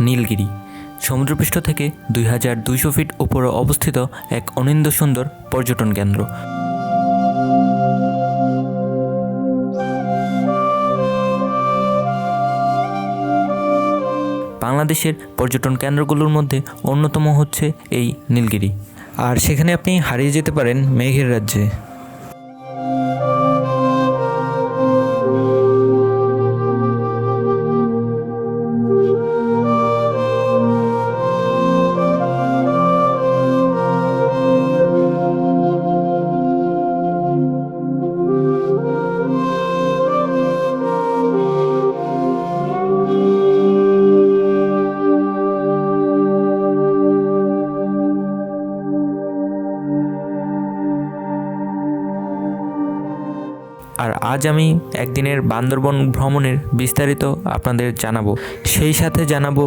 নীলগিরি। সমুদ্রপৃষ্ঠ থেকে দুই হাজার দুইশো ফিট উপরে অবস্থিত এক অনিন্দ সুন্দর পর্যটন কেন্দ্র। বাংলাদেশের পর্যটন কেন্দ্রগুলোর মধ্যে অন্যতম হচ্ছে এই নীলগিরি। আর সেখানে আপনি হারিয়ে যেতে পারেন মেঘের রাজ্যে। আজ আমি একদিনের বান্দরবন ভ্রমণের বিস্তারিত আপনাদের জানাব। সেই সাথে জানাব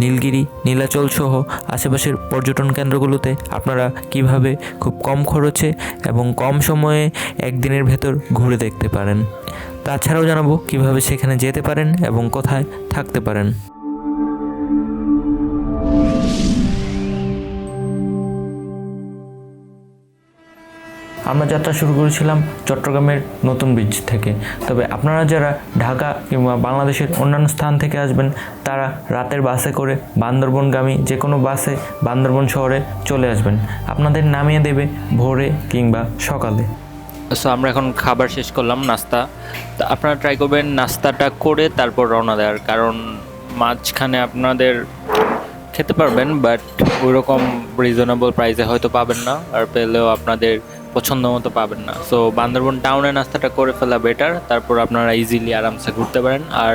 নীলগিরি, নীলাচল সহ আশেপাশের পর্যটন কেন্দ্রগুলোতে আপনারা কীভাবে খুব কম খরচে এবং কম সময়ে একদিনের ভেতর ঘুরে দেখতে পারেন। তাছাড়াও জানাব কীভাবে সেখানে যেতে পারেন এবং কোথায় থাকতে পারেন। আমরা যাত্রা শুরু করেছিলাম চট্টগ্রামের নতুন ব্রিজ থেকে। তবে আপনারা যারা ঢাকা কিংবা বাংলাদেশের অন্যান্য স্থান থেকে আসবেন, তারা রাতের বাসে করে বান্দরবনগামী যে কোনো বাসে বান্দরবন শহরে চলে আসবেন। আপনাদের নামিয়ে দেবে ভোরে কিংবা সকালে। সো আমরা এখন খাবার শেষ করলাম, নাস্তা। তা আপনারা ট্রাই করবেন নাস্তাটা করে তারপর রওনা দেওয়ার, কারণ মাঝখানে আপনাদের খেতে পারবেন বাট ওইরকম রিজনেবল প্রাইসে হয়তো পাবেন না, আর পেলেও আপনাদের পছন্দ মতো পাবেন না। সো বান্দরবন টাউনে নাস্তাটা করে ফেলা বেটার তারপর আপনারা ইজিলি আরামসে ঘুরতে পারেন। আর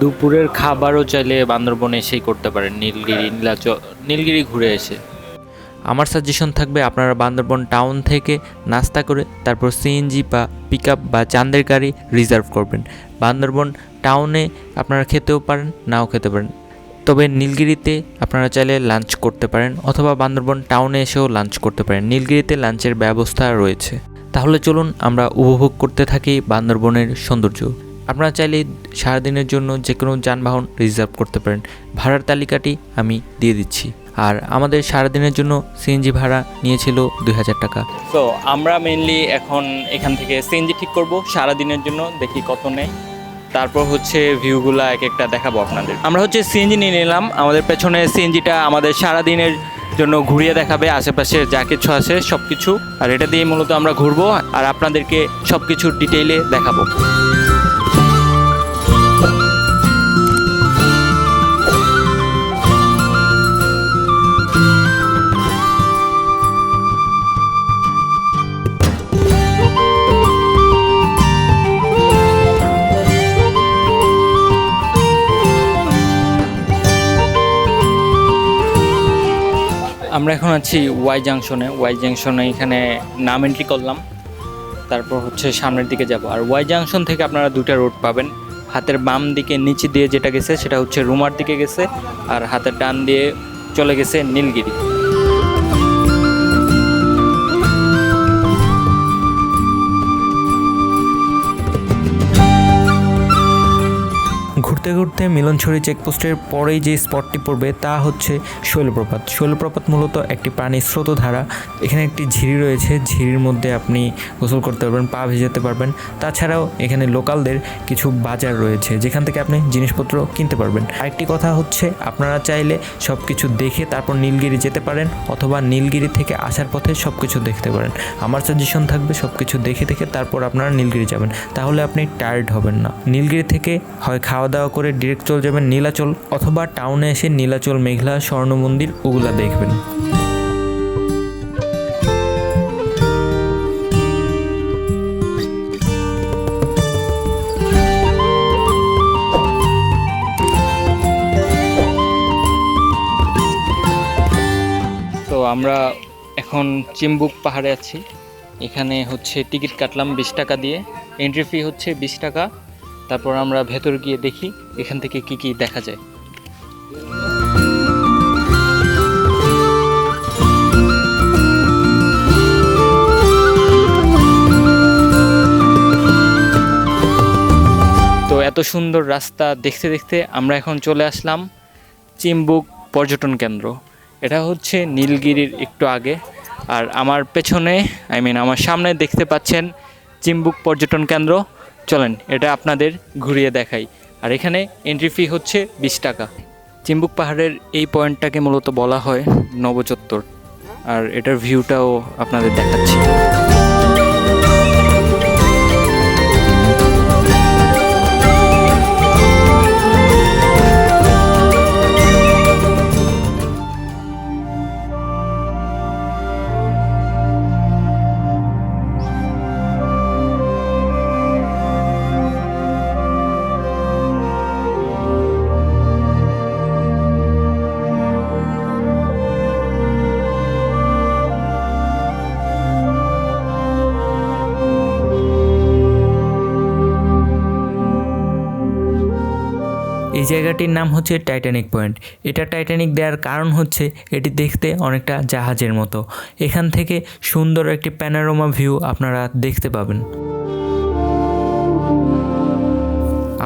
দুপুরের খাবারও চাইলে বান্দরবনে এসেই করতে পারেন, নীলগিরি, নীলাচ, নীলগিরি ঘুরে এসে। আমার সাজেশন থাকবে আপনারা বান্দরবন টাউন থেকে নাস্তা করে, তারপর সিএনজি বা পিক আপ বা চাঁদের গাড়ি রিজার্ভ করবেন। বান্দরবন টাউনে আপনারা খেতেও পারেন, নাও খেতে পারেন। তবে নীলগিরিতে আপনারা চাইলে লাঞ্চ করতে পারেন অথবা বান্দরবন টাউনে এসেও লাঞ্চ করতে পারেন। নীলগিরিতে লাঞ্চের ব্যবস্থা রয়েছে। তাহলে চলুন আমরা উপভোগ করতে থাকি বান্দরবনের সৌন্দর্য। আপনারা চাইলে সারাদিনের জন্য যে কোনো যানবাহন রিজার্ভ করতে পারেন। ভাড়ার তালিকাটি আমি দিয়ে দিচ্ছি। আর আমাদের সারাদিনের জন্য সিএনজি ভাড়া নিয়েছিল দুই হাজার টাকা। তো আমরা মেনলি এখন এখান থেকে সিএনজি ঠিক করব। সারাদিনের জন্য দেখি কত নেই তারপর হচ্ছে ভিউগুলো এক একটা দেখাবো আপনাদের। আমরা হচ্ছে সিএনজি নিয়ে নিলাম। আমাদের পেছনে সিএনজিটা আমাদের সারাদিনের জন্য ঘুরিয়ে দেখাবে। আশেপাশে যা কিছু আছে সব কিছু আর এটা দিয়ে মূলত আমরা ঘুরবো। আর আপনাদেরকে সব কিছু ডিটেইলে দেখাবো। আমরা এখন আছি ওয়াই জাংশনে ওয়াই জাংশনে এখানে নাম এন্ট্রি করলাম। তারপর হচ্ছে সামনের দিকে যাব। আর ওয়াই জাংশন থেকে আপনারা দুটা রোড পাবেন। হাতের বাম দিকে নিচে দিয়ে যেটা গেছে, সেটা হচ্ছে রুমার দিকে গেছে, আর হাতের ডান দিয়ে চলে গেছে নীলগিরি। ঘুরতে মিলনছড়ি চেকপোস্টের পরেই যে স্পটটি পড়বে তা হচ্ছে শৈলপ্রপাত। শৈলপ্রপাত মূলত একটি প্রাণী স্রোতধারা। এখানে একটি ঝিরি রয়েছে। ঝিরির মধ্যে আপনি গোসল করতে পারবেন, পা ভেজাতে পারবেন। তাছাড়াও এখানে লোকালদের কিছু বাজার রয়েছে, যেখান থেকে আপনি জিনিসপত্র কিনতে পারবেন। আরেকটি কথা হচ্ছে, আপনারা চাইলে সব কিছু দেখে তারপর নীলগিরি যেতে পারেন অথবা নীলগিরি থেকে আসার পথে সব কিছু দেখতে পারেন। আমার সাজেশন থাকবে সব কিছু দেখে দেখে তারপর আপনারা নীলগিরি যাবেন। তাহলে আপনি টায়ার্ড হবেন না। নীলগিরি থেকে হয় খাওয়া দাওয়া করে ডিরেক্ট চলে যাবেন নীলাচল অথবা টাউনে এসে নীলাচল, মেঘলা, স্বর্ণ মন্দির, ওগুলা দেখবেন। আমরা এখন চিম্বুক পাহাড়ে আছি। এখানে হচ্ছে টিকিট কাটলাম বিশ টাকা দিয়ে। এন্ট্রি ফি হচ্ছে বিশ টাকা। তারপর আমরা ভেতর গিয়ে দেখি এখান থেকে কি কি দেখা যায়। তো এত সুন্দর রাস্তা দেখতে দেখতে আমরা এখন চলে আসলাম চিম্বুক পর্যটন কেন্দ্র। এটা হচ্ছে নীলগিরির একটু আগে। আর আমার পেছনে আই মিন আমার সামনে দেখতে পাচ্ছেন চিম্বুক পর্যটন কেন্দ্র। চলেন, এটা আপনাদের ঘুরিয়ে দেখাই। আর এখানে এন্ট্রি ফি হচ্ছে বিশ টাকা। চিম্বুক পাহাড়ের এই পয়েন্টটাকে মূলত বলা হয় নবচত্বর। আর এটার ভিউটাও আপনাদের দেখাচ্ছি। জায়গাটির নাম হচ্ছে টাইটানিক পয়েন্ট এটা টাইটানিক দেওয়ার কারণ হচ্ছে এটি দেখতে অনেকটা জাহাজের মতো। এখান থেকে সুন্দর একটি প্যানারোমা ভিউ আপনারা দেখতে পাবেন।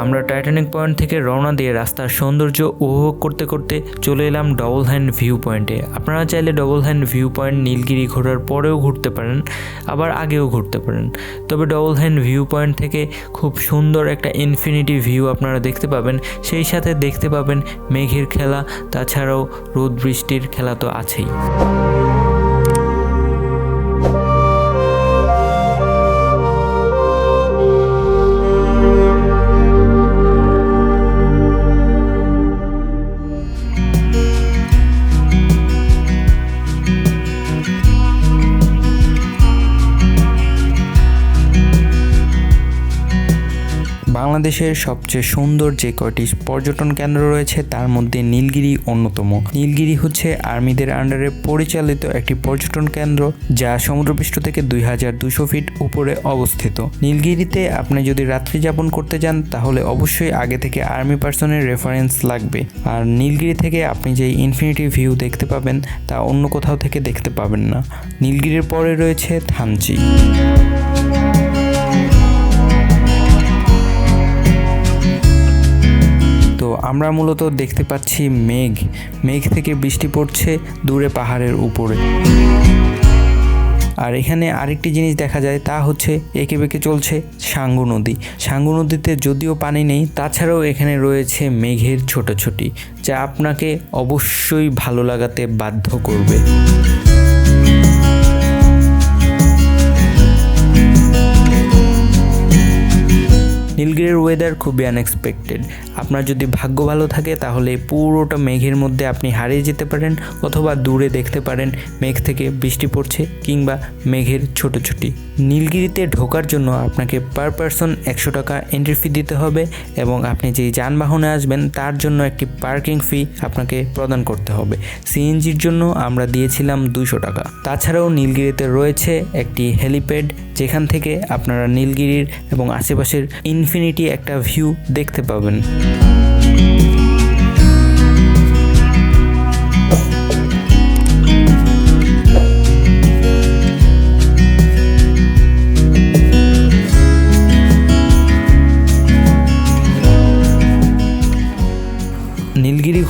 আমরা টাইটানিক পয়েন্ট থেকে রওনা দিয়ে রাস্তার সৌন্দর্য উপভোগ করতে করতে চলে এলাম ডবল হ্যান্ড ভিউ পয়েন্টে আপনারা চাইলে double hand view point Nilgiri ঘোরার পরেও ঘুরতে পারেন, আবার আগেও ঘুরতে পারেন। তবে ডবল হ্যান্ড ভিউ পয়েন্ট থেকে খুব সুন্দর একটা ইনফিনিটি ভিউ আপনারা দেখতে পাবেন, সেই সাথে দেখতে পাবেন মেঘের খেলা, তাছাড়াও রোদ বৃষ্টির খেলা তো আছেই। বাংলাদেশের সবচেয়ে সুন্দর যে কয়টি পর্যটন কেন্দ্র রয়েছে, তার মধ্যে নীলগিরি অন্যতম। নীলগিরি হচ্ছে আর্মিদের আন্ডারে পরিচালিত একটি পর্যটন কেন্দ্র যা সমুদ্রপৃষ্ঠ থেকে দুই হাজার দুশো ফিট উপরে অবস্থিত। নীলগিরিতে আপনি যদি রাত্রি যাপন করতে যান, তাহলে অবশ্যই আগে থেকে আর্মি পার্সনের রেফারেন্স লাগবে। আর নীলগিরি থেকে আপনি যে ইনফিনিটি ভিউ দেখতে পাবেন, তা অন্য কোথাও থেকে দেখতে পাবেন না। নীলগিরির পরে রয়েছে থানচি। আমরা মূলত দেখতে পাচ্ছি মেঘ। মেঘ থেকে বৃষ্টি পড়ছে দূরে পাহাড়ের উপরে। আর এখানে আরেকটি জিনিস দেখা যায়, তা হচ্ছে এঁকে বেঁকে চলছে সাঙ্গু নদী। সাঙ্গু নদীতে যদিও পানি নেই, তাছাড়াও এখানে রয়েছে মেঘের ছোটো ছোটাছুটি, যা আপনাকে অবশ্যই ভালো লাগাতে বাধ্য করবে। নীলগিরির ওয়েদার খুবই আনএক্সপেক্টেড আপনার যদি ভাগ্য ভালো থাকে, তাহলে পুরোটা মেঘের মধ্যে আপনি হারিয়ে যেতে পারেন অথবা দূরে দেখতে পারেন মেঘ থেকে বৃষ্টি পড়ছে কিংবা মেঘের ছোটোছুটি নীলগিরিতে ঢোকার জন্য আপনাকে পার পারসন একশো টাকা এন্ট্রি ফি দিতে হবে এবং আপনি যেই যানবাহনে আসবেন, তার জন্য একটি পার্কিং ফি আপনাকে প্রদান করতে হবে। সিএনজির জন্য আমরা দিয়েছিলাম দুশো টাকা। তাছাড়াও নীলগিরিতে রয়েছে একটি হেলিপ্যাড যেখান থেকে আপনারা নীলগিরির এবং আশেপাশের ইনফিনিটি একটা ভিউ দেখতে পাবেন।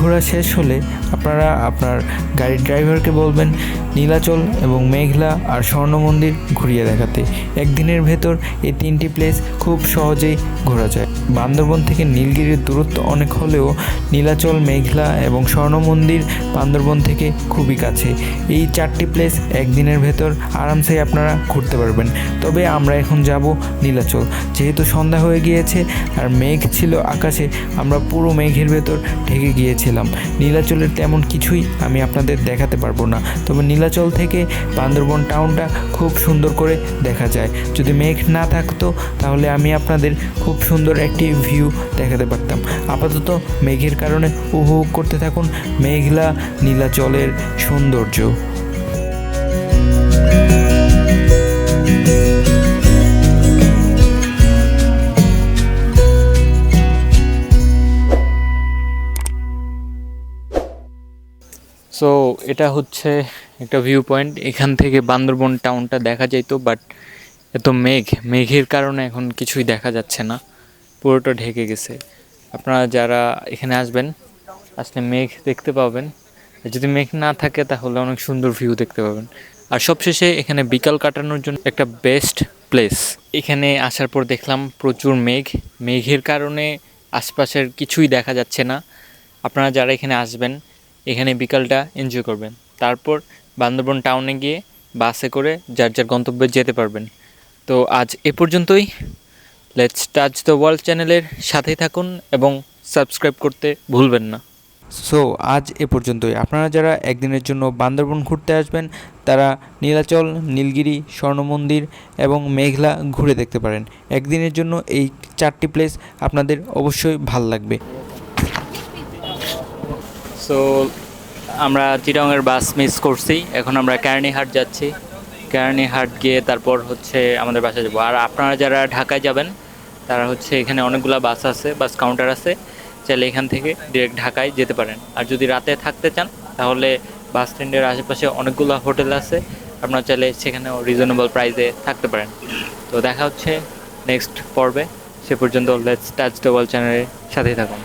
ঘোরা শেষ হলে আপনারা আপনার গাড়ির ড্রাইভারকে বলবেন, নীলাচল এবং মেঘলা আর স্বর্ণ মন্দির ঘুরিয়ে দেখাতে। একদিনের ভেতর এই তিনটি প্লেস খুব সহজেই ঘোরা যায়। বান্দরবন থেকে নীলগিরির দূরত্ব অনেক হলেও নীলাচল, মেঘলা এবং স্বর্ণ মন্দির বান্দরবন থেকে খুবই কাছে। এই চারটি প্লেস একদিনের ভেতর আরামসে আপনারা ঘুরতে পারবেন। তবে আমরা এখন যাব নীলাচল। যেহেতু সন্ধ্যা হয়ে গিয়েছে আর মেঘ ছিল আকাশে, আমরা পুরো মেঘের ভেতর ঢেকে গিয়েছিলাম। নীলাচলের তেমন কিছুই আমি আপনাদের দেখাতে পারব না। তবে নীলাচল থেকে বান্দরবন টাউনটা খুব সুন্দর করে দেখা যায়। যদি মেঘ না থাকতো, তাহলে আমি আপনাদের খুব সুন্দর একটি ভিউ দেখাতে পারতাম। আপাতত মেঘের কারণে উপভোগ করতে থাকুন মেঘলা নীলাচলের সৌন্দর্য। সো এটা হচ্ছে একটা ভিউ পয়েন্ট এখান থেকে বান্দরবন টাউনটা দেখা যাইতো বাট এত মেঘ, মেঘের কারণে এখন কিছুই দেখা যাচ্ছে না। পুরোটা ঢেকে গেছে। আপনারা যারা এখানে আসবেন, আসলে মেঘ দেখতে পাবেন। যদি মেঘ না থাকে, তাহলে অনেক সুন্দর ভিউ দেখতে পাবেন। আর সবশেষে এখানে বিকাল কাটানোর জন্য একটা বেস্ট প্লেস এখানে আসার পর দেখলাম প্রচুর মেঘ। মেঘের কারণে আশপাশের কিছুই দেখা যাচ্ছে না। আপনারা যারা এখানে আসবেন এখানে বিকালটা এনজয় করবেন। তারপর বান্দরবন টাউনে গিয়ে বাসে করে যার যার গন্তব্যে যেতে পারবেন। তো আজ এ পর্যন্তই। লেটস টাচ দ্য ওয়ার্ল্ড চ্যানেলের সাথেই থাকুন এবং সাবস্ক্রাইব করতে ভুলবেন না। সো আজ এ পর্যন্তই। আপনারা যারা একদিনের জন্য বান্দরবন ঘুরতে আসবেন, তারা নীলাচল, নীলগিরি স্বর্ণ মন্দির এবং মেঘলা ঘুরে দেখতে পারেন। একদিনের জন্য এই চারটি প্লেস আপনাদের অবশ্যই ভালো লাগবে। সো আমরা চিটাংয়ের বাস মিস করছি। এখন আমরা ক্যারানিহাট যাচ্ছি। ক্যারানিহাট গিয়ে তারপর হচ্ছে আমাদের বাসায় যাব। আর আপনারা যারা ঢাকায় যাবেন, তারা হচ্ছে এখানে অনেকগুলো বাস আছে বাস কাউন্টার আছে। চাইলে এখান থেকে ডিরেক্ট ঢাকায় যেতে পারেন। আর যদি রাতে থাকতে চান, তাহলে বাস স্ট্যান্ডের আশেপাশে অনেকগুলো হোটেল আছে। আপনারা চাইলে সেখানেও রিজনেবল প্রাইসে থাকতে পারেন। তো দেখা হচ্ছে নেক্সট পর্বে। সে পর্যন্ত লেটস টাচ ডবল চ্যানেলের সাথেই থাকুন।